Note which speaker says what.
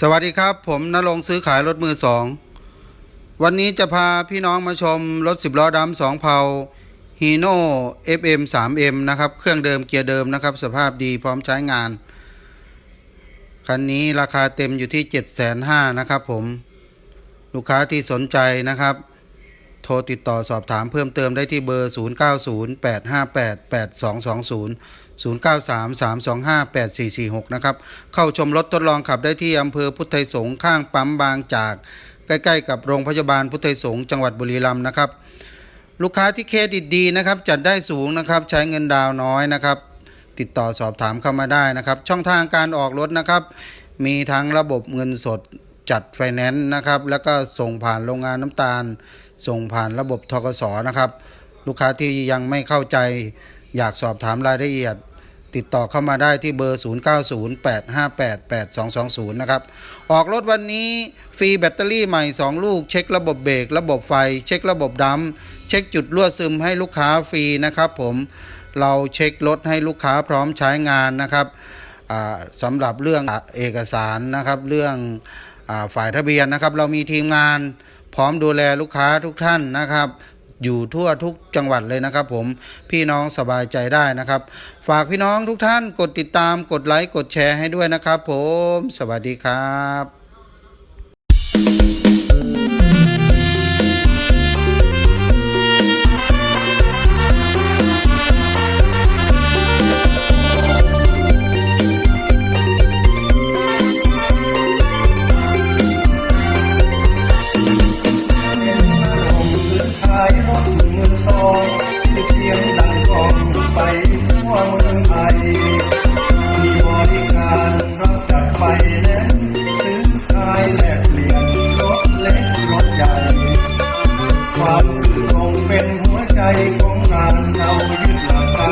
Speaker 1: สวัสดีครับ ผมนรงซื้อขายรถมือสอง วันนี้จะพาพี่น้องมาชมรถสิบล้อดำสองเผาฮีโน่ FM 3M นะครับ เครื่องเดิมเกียร์เดิมนะครับ สภาพดีพร้อมใช้งาน คันนี้ราคาเต็มอยู่ที่ 7 5 0 0 0นะครับผม ลูกค้าที่สนใจนะครับ โทรติดต่อสอบถามเพิ่มเติมได้ที่เบอร์ 0908588220 0933258446 นะครับ เข้าชมรถทดลองขับได้ที่อำเภอพุทธไทยสงฆ์ข้างปั๊มบางจาก ใกล้ๆ กับโรงพยาบาลพุทธไทยสงฆ์จังหวัดบุรีรัมย์นะครับ ลูกค้าที่เครดิตดีนะครับ จัดได้สูงนะครับ ใช้เงินดาวน์น้อยนะครับ ติดต่อสอบถามเข้ามาได้นะครับ ช่องทางการออกรถนะครับ มีทั้งระบบเงินสด จัดไฟแนนซ์นะครับ แล้วก็ส่งผ่านโรงงานน้ำตาล ส่งผ่านระบบทกสนะครับ ลูกค้าที่ยังไม่เข้าใจอยากสอบถามรายละเอียด ติดต่อเข้ามาได้ที่เบอร์ 0908588220 นะครับ ออกรถวันนี้ฟรีแบตเตอรี่ใหม่ 2 ลูก เช็คระบบเบรกระบบไฟ เช็คระบบดัมเช็คจุดรั่วซึมให้ลูกค้าฟรีนะครับผมเราเช็ครถให้ลูกค้าพร้อมใช้งานนะครับสำหรับเรื่องเอกสารนะครับเรื่อง ฝ่ายทะเบียนนะครับ เรามีทีมงานพร้อมดูแลลูกค้าทุกท่านนะครับ อยู่ทั่วทุกจังหวัดเลยนะครับ ผมพี่น้องสบายใจได้นะครับ ฝากพี่น้องทุกท่านกดติดตามกดไลค์กดแชร์ให้ด้วยนะครับ ผม สวัสดีครับ
Speaker 2: ความคือตรงเป็นหัวใจของงานเรายึดหลักการ